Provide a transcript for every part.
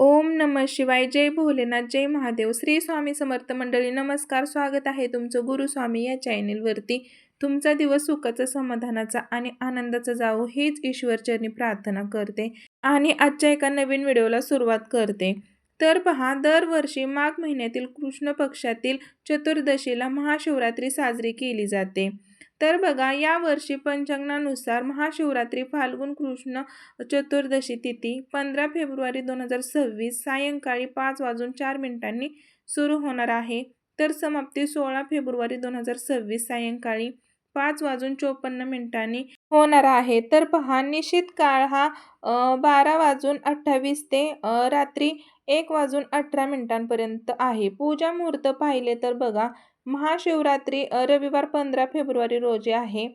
ओम नम शिवाय जय भोलेनाथ जय महादेव. श्री स्वामी समर्थ मंडळी नमस्कार. स्वागत आहे तुमचं गुरुस्वामी या चॅनेलवरती तुमचा दिवस सुखाचा समाधानाचा आणि आनंदाचा जावो हेच ईश्वरचरणी प्रार्थना करते आणि आजच्या एका नवीन व्हिडिओला सुरुवात करते. तर पहा दरवर्षी माघ महिन्यातील कृष्ण पक्षातील चतुर्दशीला महाशिवरात्री साजरी केली जाते. तर बघा यावर्षी पंचांगानुसार महाशिवरात्री फाल्गुन कृष्ण चतुर्दशी तिथी पंधरा फेब्रुवारी दोन हजार सव्वीस सायंकाळी पाच वाजून चार मिनिटांनी सुरू होणार आहे. तर समाप्ती सोळा फेब्रुवारी दोन हजार सव्वीस सायंकाळी पाच वाजून चोपन्न मिनिटांनी होणार आहे. तर पहा निश्चित काळ हा बारा वाजून अठ्ठावीस ते रात्री एक वाजून अठरा मिनिटांपर्यंत आहे. पूजा मुहूर्त पाहिले तर बघा महाशिवरात्री रविवार पंधरा फेब्रुवारी रोजी आहे.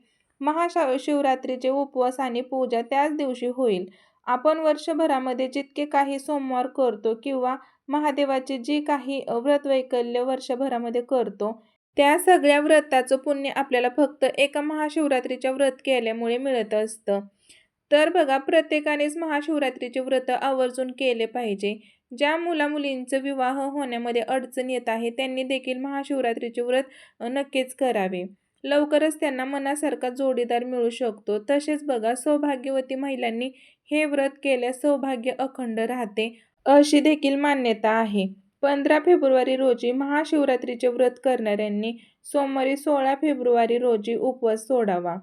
महाशा शिवरात्रीचे उपवास आणि पूजा त्याच दिवशी होईल. आपण वर्षभरामध्ये जितके काही सोमवार करतो किंवा महादेवाची जी काही व्रतवैकल्य वर्षभरामध्ये करतो त्या सगळ्या व्रताचं पुण्य आपल्याला फक्त एका महाशिवरात्रीच्या व्रत केल्यामुळे मिळत असतं. तर बघा प्रत्येकानेच महाशिवरात्रीचे व्रत आवर्जून केले पाहिजे. ज्या मुलामुलींचं विवाह होण्यामध्ये अडचण येत आहे त्यांनी देखील महाशिवरात्रीचे व्रत नक्कीच करावे. लवकरच त्यांना मनासारखा जोडीदार मिळू शकतो. तसेच बघा सौभाग्यवती महिलांनी हे व्रत केल्यास सौभाग्य अखंड राहते अशी देखील मान्यता आहे. पंधरा फेब्रुवारी रोजी महाशिवरात्रीचे व्रत करणाऱ्यांनी सोमवारी सोळा फेब्रुवारी रोजी उपवास सोडावा.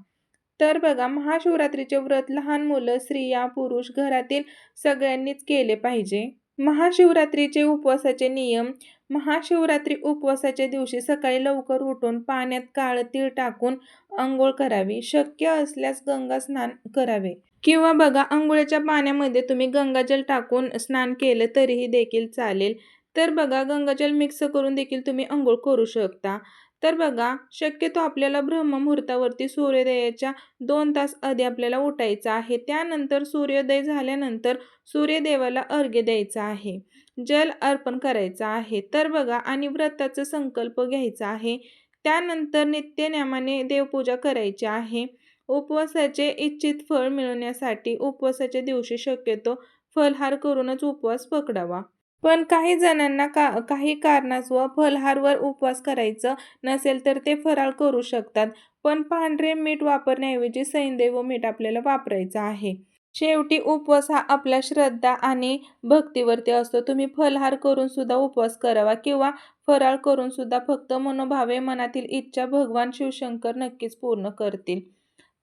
तर बघा महाशिवरात्रीचे व्रत लहान मुलं स्त्रिया पुरुष घरातील सगळ्यांनीच केले पाहिजे. महाशिवरात्रीचे उपवासाचे नियम महाशिवरात्री उपवासाच्या दिवशी सकाळी लवकर उठून पाण्यात काळं तीळ टाकून अंघोळ करावी. शक्य असल्यास गंगा स्नान करावे. किंवा बघा अंघोळीच्या पाण्यामध्ये तुम्ही गंगाजल टाकून स्नान केलं तरीही देखील चालेल. तर बघा गंगाजल मिक्स करून देखील तुम्ही अंघोळ करू शकता. तर बघा शक्यतो आपल्याला ब्रह्ममुहूर्तावरती सूर्योदयाच्या दोन तास आधी आपल्याला उठायचं आहे. त्यानंतर सूर्योदय झाल्यानंतर सूर्यदेवाला अर्घ्य द्यायचा आहे. जल अर्पण करायचं आहे. तर बघा आणि व्रताचा संकल्प घ्यायचा आहे. त्यानंतर नित्यनेमाने देवपूजा करायची आहे. उपवासाचे इच्छित फळ मिळवण्यासाठी उपवासाच्या दिवशी शक्यतो फलहार करूनच उपवास पकडावा. पण काही जणांना का काही कारणास्तव फलहारवर उपवास करायचं नसेल तर ते फराळ करू शकतात. पण पांढरे मीठ वापरण्याऐवजी सैंदैव मीठ आपल्याला वापरायचं आहे. शेवटी उपवास हा आपल्या श्रद्धा आणि भक्तीवरती असतो. तुम्ही फलहार करून सुद्धा उपवास करावा किंवा फराळ करून सुद्धा फक्त मनोभावे मनातील इच्छा भगवान शिवशंकर नक्कीच पूर्ण करतील.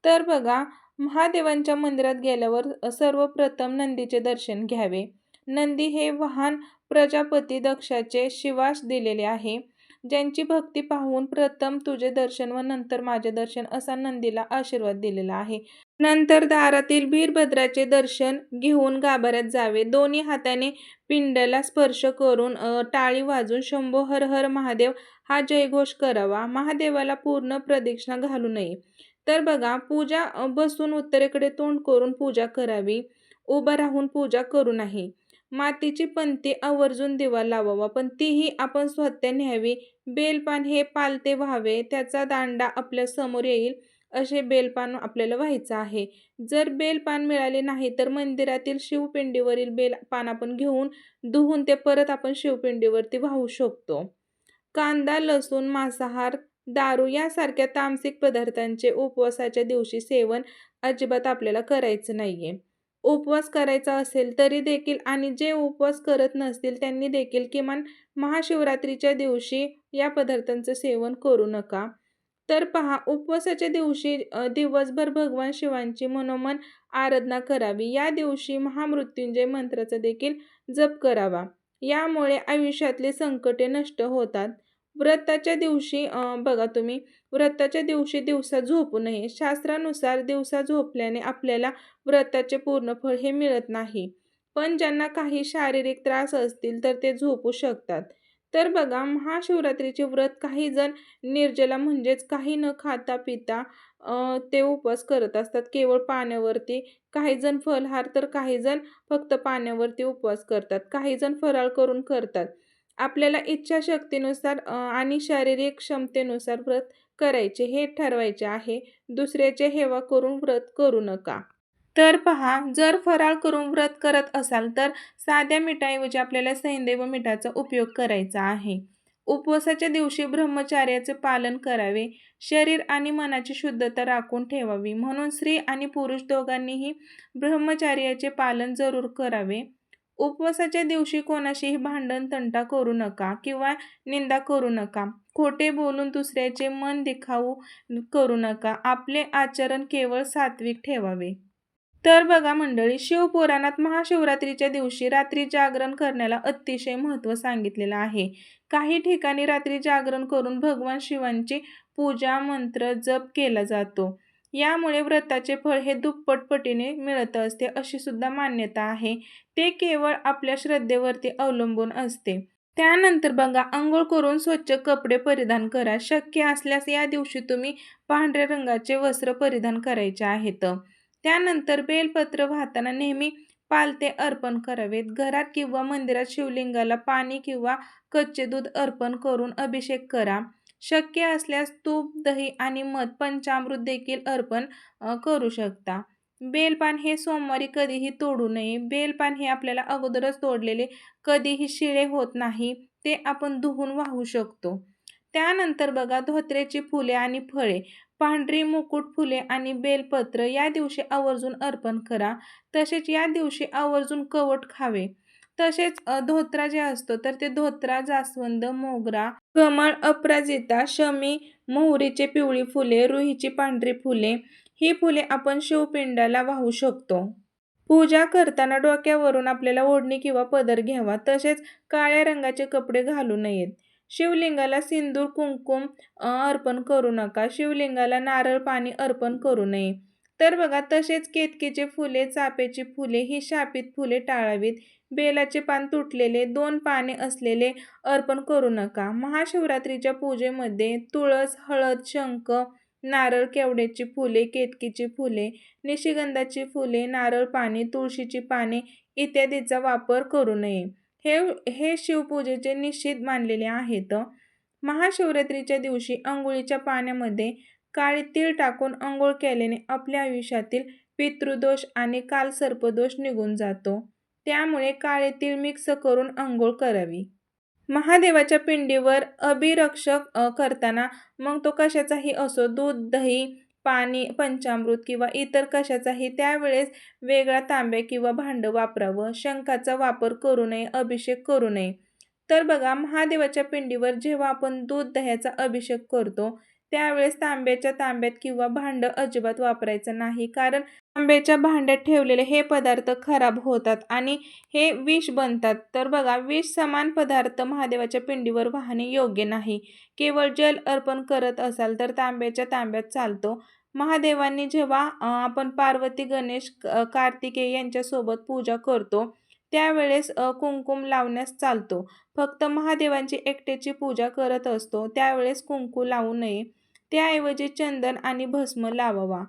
तर बघा महादेवांच्या मंदिरात गेल्यावर सर्वप्रथम नंदीचे दर्शन घ्यावे. नंदी हे वाहन प्रजापती दक्षाचे शिवास दिलेले आहे. ज्यांची भक्ती पाहून प्रथम तुझे दर्शन व नंतर माझे दर्शन असा नंदीला आशीर्वाद दिलेला आहे. नंतर दारातील वीरभद्राचे दर्शन घेऊन गाभाऱ्यात जावे. दोन्ही हाताने पिंडला स्पर्श करून टाळी वाजून शंभो हर हर महादेव हा जयघोष करावा. महादेवाला पूर्ण प्रदक्षिणा घालू नये तर बघा पूजा बसून उत्तरेकडे तोंड करून पूजा करावी. उभं राहून पूजा करू नये. मातीची पंती आवर्जून दिवा लावावा पण तीही आपण स्वतः न्यावी. बेलपान हे पालते व्हावे त्याचा दांडा आपल्यासमोर येईल असे बेलपान आपल्याला व्हायचं आहे. जर बेलपान मिळाले नाही तर मंदिरातील शिवपिंडीवरील बेल पान आपण घेऊन धुवून ते परत आपण शिवपिंडीवरती वाहू शकतो. कांदा लसूण मांसाहार दारू यासारख्या तामसिक पदार्थांचे उपवासाच्या दिवशी सेवन अजिबात आपल्याला करायचं नाही आहे उपवास करायचा असेल तरी देखील आणि जे उपवास करत नसतील त्यांनी देखील किमान महाशिवरात्रीच्या दिवशी या पदार्थांचं सेवन करू नका. तर पहा उपवासाच्या दिवशी दिवसभर भगवान शिवांची मनोमन आराधना करावी. या दिवशी महामृत्युंजय मंत्राचा देखील जप करावा. यामुळे आयुष्यातले संकटे नष्ट होतात. व्रताच्या दिवशी बघा तुम्ही व्रताच्या दिवशी दिवसा झोपू नये. शास्त्रानुसार दिवसा झोपल्याने आपल्याला व्रताचे पूर्ण फळ हे मिळत नाही. पण ज्यांना काही शारीरिक त्रास असतील तर ते झोपू शकतात. तर बघा महाशिवरात्रीचे व्रत काही जण निर्जला म्हणजेच काही न खाता पिता ते उपवास करत असतात. केवळ पाण्यावरती काही जण फलहार तर काही जण फक्त पाण्यावरती उपवास करतात. काही जण फराळ करून करतात. आपल्याला इच्छाशक्तीनुसार आणि शारीरिक क्षमतेनुसार व्रत करायचे हे ठरवायचे आहे. दुसऱ्याचे हेवा करून व्रत करू नका. तर पहा जर फराळ करून व्रत करत असाल तर साध्या मिठाऐवजी आपल्याला सैंदैव मिठाचा उपयोग करायचा आहे. उपवासाच्या दिवशी ब्रह्मचार्याचे पालन करावे. शरीर आणि मनाची शुद्धता राखून ठेवावी. म्हणून स्त्री आणि पुरुष दोघांनीही ब्रह्मचार्याचे पालन जरूर करावे. उपवासाच्या दिवशी कोणाशीही भांडण तंटा करू नका किंवा निंदा करू नका. खोटे बोलून दुसऱ्याचे मन दिखाऊ करू नका. आपले आचरण केवळ सात्विक ठेवावे. तर बघा मंडळी शिवपुराणात महाशिवरात्रीच्या दिवशी रात्री जागरण करण्याला अतिशय महत्त्व सांगितलेलं आहे. काही ठिकाणी रात्री जागरण करून भगवान शिवांची पूजा मंत्र जप केला जातो. यामुळे व्रताचे फळ हे दुप्पट पटीने मिळत असते अशी सुद्धा मान्यता आहे. ते केवळ आपल्या श्रद्धेवरती अवलंबून असते. त्यानंतर बघा आंघोळ करून स्वच्छ कपडे परिधान करा. शक्य असल्यास या दिवशी तुम्ही पांढऱ्या रंगाचे वस्त्र परिधान करायचे आहेत. त्यानंतर बेलपत्र वाहताना नेहमी पालते अर्पण करावेत. घरात किंवा मंदिरात शिवलिंगाला पाणी किंवा कच्चे दूध अर्पण करून अभिषेक करा. शक्य असल्यास तूप दही आणि मध पंचामृत देखील अर्पण करू शकता. बेलपान हे सोमवारी कधीही तोडू नये. बेलपान हे आपल्याला अगोदरच तोडलेले कधीही शिळे होत नाही ते आपण धुवून वाहू शकतो. त्यानंतर बघा धोत्र्याची फुले आणि फळे. पांढरी मुकुट फुले आणि बेलपत्र या दिवशी आवर्जून अर्पण करा. तसेच या दिवशी आवर्जून कवट खावे. तसेच धोत्रा जे असतो तर ते धोत्रा जास्वंद मोगरा कमळ अपराजिता शमी मोहरीचे पिवळी फुले रुईची पांढरी फुले ही फुले आपण शिवपिंडाला वाहू शकतो. पूजा करताना डोक्यावरून आपल्याला ओढणी किंवा पदर घ्यावा तसेच काळ्या रंगाचे कपडे घालू नयेत. शिवलिंगाला सिंदूर कुंकुम अर्पण करू नका. शिवलिंगाला नारळ पाणी अर्पण करू नये. तर बघा तसेच केतकीचे फुले चापेची फुले ही शापित फुले टाळावीत. बेलाचे पान तुटलेले दोन पाने असलेले अर्पण करू नका. महाशिवरात्रीच्या पूजेमध्ये तुळस हळद शंख नारळ केवड्याची फुले केतकीची फुले निशिगंधाची फुले नारळ पाने तुळशीची पाने इत्यादीचा वापर करू नये. हे हे शिवपूजेचे निश्चित मानलेले आहेत. महाशिवरात्रीच्या दिवशी अंघोळीच्या पाण्यामध्ये काळी तीळ टाकून अंघोळ केल्याने आपल्या आयुष्यातील पितृदोष आणि कालसर्पदोष निघून जातो. त्यामुळे काळे तीळ मिक्स करून अंघोळ करावी. महादेवाच्या पिंडीवर अभिरक्षक करताना मग तो कशाचाही असो दूध दही पाणी पंचामृत किंवा इतर कशाचाही त्यावेळेस वेगळा तांब्या किंवा भांडं वापरावं शंखाचा वापर करू नये अभिषेक करू नये. तर बघा महादेवाच्या पिंडीवर जेव्हा आपण दूध दह्याचा अभिषेक करतो त्यावेळेस तांब्याच्या तांब्यात किंवा भांडं अजिबात वापरायचं नाही. कारण तांब्याच्या भांड्यात ठेवलेले हे पदार्थ खराब होतात आणि हे विष बनतात. तर बघा विष समान पदार्थ महादेवाच्या पिंडीवर वाहणे योग्य नाही. केवळ जल अर्पण करत असाल तर तांब्याच्या तांब्यात चालतो. महादेवांनी जेव्हा आपण पार्वती गणेश कार्तिकेय यांच्यासोबत पूजा करतो त्यावेळेस कुंकुम लावण्यास चालतो. फक्त महादेवांची एकट्याची पूजा करत असतो. त्यावेळेस कुंकू लावू नये. त्याऐवजी चंदन आणि भस्म लावावा.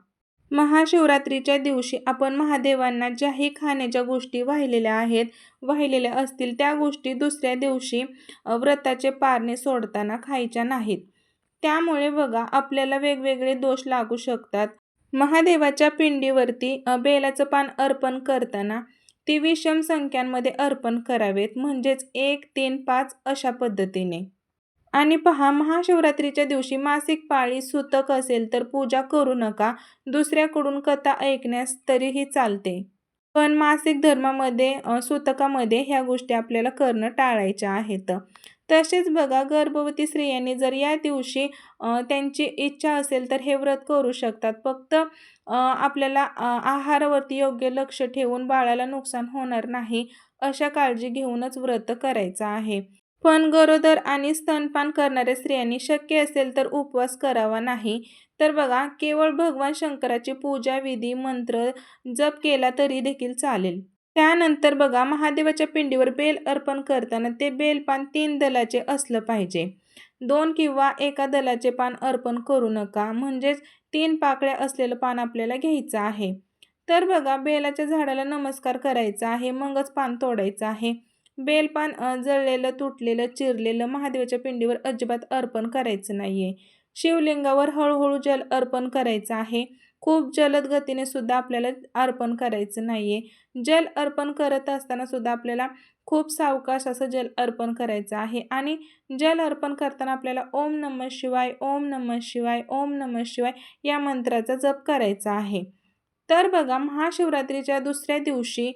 महाशिवरात्रीच्या दिवशी आपण महादेवांना ज्याही खाण्याच्या गोष्टी वाहिलेल्या आहेत वाहिलेल्या असतील त्या गोष्टी दुसऱ्या दिवशी व्रताचे पारणे सोडताना खायच्या नाहीत. त्यामुळे बघा आपल्याला वेगवेगळे दोष लागू शकतात. महादेवाच्या पिंडीवरती बेलाचं पान अर्पण करताना ती विषम संख्यांमध्ये अर्पण करावेत म्हणजेच एक तीन पाच अशा पद्धतीने. आणि पहा महाशिवरात्रीच्या दिवशी मासिक पाळी सुतक असेल तर पूजा करू नका दुसऱ्याकडून कथा ऐकण्यास तरीही चालते. पण मासिक धर्मामध्ये सुतकामध्ये ह्या गोष्टी आपल्याला करणं टाळायच्या आहेत. तसेच बघा गर्भवती स्त्रियांनी जर या दिवशी त्यांची इच्छा असेल तर हे व्रत करू शकतात. फक्त आपल्याला आहारावरती योग्य लक्ष ठेवून बाळाला नुकसान होणार नाही अशा काळजी घेऊनच व्रत करायचं आहे. पण गरोदर आणि स्तनपान करणाऱ्या स्त्रियांनी शक्य असेल तर उपवास करावा नाही. तर बघा केवळ भगवान शंकराची पूजा विधी मंत्र जप केला तरी देखील चालेल. त्यानंतर बघा महादेवाच्या पिंडीवर बेल अर्पण करताना ते बेलपान तीन दलाचे असलं पाहिजे. दोन किंवा एका दलाचे पान अर्पण करू नका. म्हणजेच तीन पाकळ्या असलेलं पान आपल्याला घ्यायचं आहे. तर बघा बेलाच्या झाडाला नमस्कार करायचा आहे मगच पान तोडायचं आहे. बेलपान जळलेलं तुटलेलं चिरलेलं महादेवाच्या पिंडीवर अजिबात अर्पण करायचं नाही आहे शिवलिंगावर हळूहळू जल अर्पण करायचं आहे. खूप जलद गतीने सुद्धा आपल्याला अर्पण करायचं नाही आहे जल अर्पण करत असताना सुद्धा आपल्याला खूप सावकाश असं जल अर्पण करायचं आहे. आणि जल अर्पण करताना आपल्याला ओम नम शिवाय ओम नम शिवाय ओम नम शिवाय या मंत्राचा जप करायचा आहे. तर बघा महाशिवरात्रीच्या दुसऱ्या दिवशी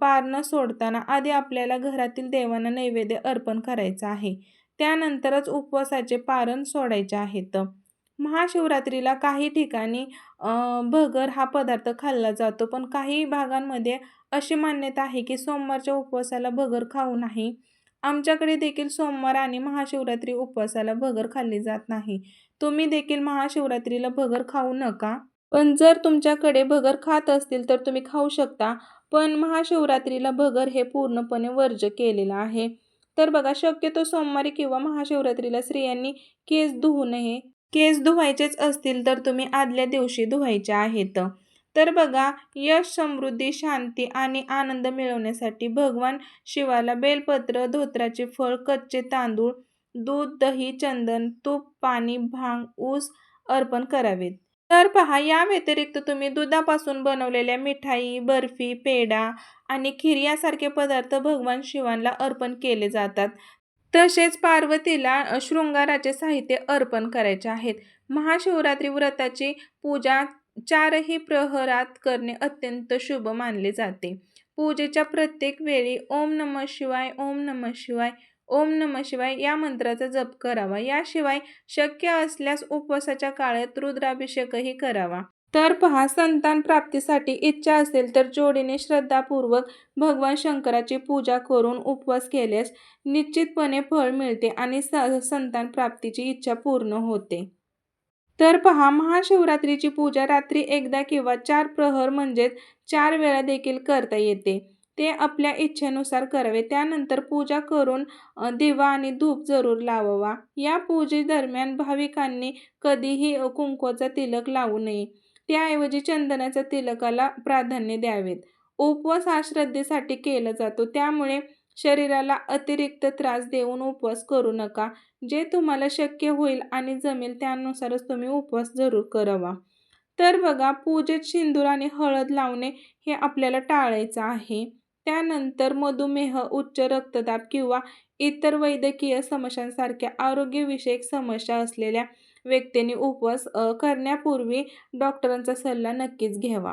पारणं सोडताना आधी आपल्याला घरातील देवांना नैवेद्य अर्पण करायचं आहे. त्यानंतरच उपवासाचे पारण सोडायचे आहेत महाशिवरात्रीला काही ठिकाणी भगर हा पदार्थ खाल्ला जातो. पण काही भागांमध्ये अशी मान्यता आहे की सोमवारच्या उपवासाला भगर खाऊ नाही. आमच्याकडे देखील सोमवार आणि महाशिवरात्री उपवासाला भगर खाल्ली जात नाही. तुम्ही देखील महाशिवरात्रीला भगर खाऊ नका. पण जर तुमच्याकडे भगर खात असतील तर तुम्ही खाऊ शकता. पण महाशिवरात्रीला भगर हे पूर्णपणे वर्ज केलेलं आहे. तर बघा शक्यतो सोमवारी किंवा महाशिवरात्रीला स्त्रियांनी केस धुवू नये. केस धुवायचेच असतील तर तुम्ही आदल्या दिवशी धुवायचे आहेत. तर बघा यश समृद्धी शांती आणि आनंद मिळवण्यासाठी भगवान शिवाला बेलपत्र धोत्राचे फळ कच्चे तांदूळ दूध दही चंदन तूप पाणी भांग ऊस अर्पण करावेत. तर पहा या व्यतिरिक्त तुम्ही दुधापासून बनवलेल्या मिठाई बर्फी पेढा आणि खीर यासारखे पदार्थ भगवान शिवांना अर्पण केले जातात. तसेच पार्वतीला शृंगाराचे साहित्य अर्पण करायचे आहेत. महाशिवरात्री व्रताची पूजा चारही प्रहरात करणे अत्यंत शुभ मानले जाते. पूजेच्या प्रत्येक वेळी ओम नम शिवाय ओम नम शिवाय ओम नम शिवाय या मंत्राचा जप करावा. याशिवाय शक्य असल्यास उपवासाच्या काळात रुद्राभिषेकही करावा. तर पहा संतान प्राप्तीसाठी इच्छा असेल तर जोडीने श्रद्धापूर्वक भगवान शंकराची पूजा करून उपवास केल्यास निश्चितपणे फळ मिळते आणि संतान प्राप्तीची इच्छा पूर्ण होते. तर पहा महाशिवरात्रीची पूजा रात्री एकदा किंवा चार प्रहर म्हणजेच चार वेळा देखील करता येते. ते आपल्या इच्छेनुसार करावे. त्यानंतर पूजा करून दिवा आणि धूप जरूर लावावा. या पूजेदरम्यान भाविकांनी कधीही कुंकूचा तिलक लावू नये. त्याऐवजी चंदनाच्या तिलकाला प्राधान्य द्यावेत. उपवास हा श्रद्धेसाठी केला जातो. त्यामुळे शरीराला अतिरिक्त त्रास देऊन उपवास करू नका. जे तुम्हाला शक्य होईल आणि जमेल त्यानुसारच तुम्ही उपवास जरूर करावा. तर बघा पूजेत सिंदूर आणि हळद लावणे हे आपल्याला टाळायचं आहे. त्यानंतर मधुमेह उच्च रक्तदाब किंवा इतर वैद्यकीय समस्यांसारख्या आरोग्यविषयक समस्या असलेल्या व्यक्तीने उपवास करण्यापूर्वी डॉक्टरांचा सल्ला नक्कीच घ्यावा.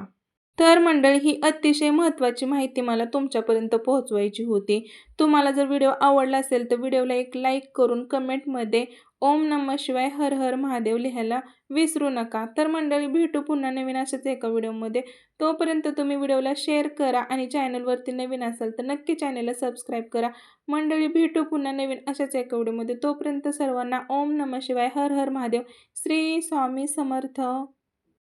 तर मंडळी ही अतिशय महत्त्वाची माहिती मला तुमच्यापर्यंत पोहोचवायची होती. तुम्हाला जर व्हिडिओ आवडला असेल तर व्हिडिओला एक लाईक करून कमेंटमध्ये ओम नम शिवाय हर हर महादेव लिहायला विसरू नका. तर मंडळी भेटू पुन्हा नवीन अशाच एका व्हिडिओमध्ये. तोपर्यंत तुम्ही व्हिडिओला शेअर करा आणि चॅनलवरती नवीन असाल तर नक्की चॅनलला सबस्क्राईब करा. मंडळी भेटू पुन्हा नवीन अशाच एका व्हिडिओमध्ये. तोपर्यंत सर्वांना ओम नम शिवाय हर हर महादेव. श्री स्वामी समर्थ.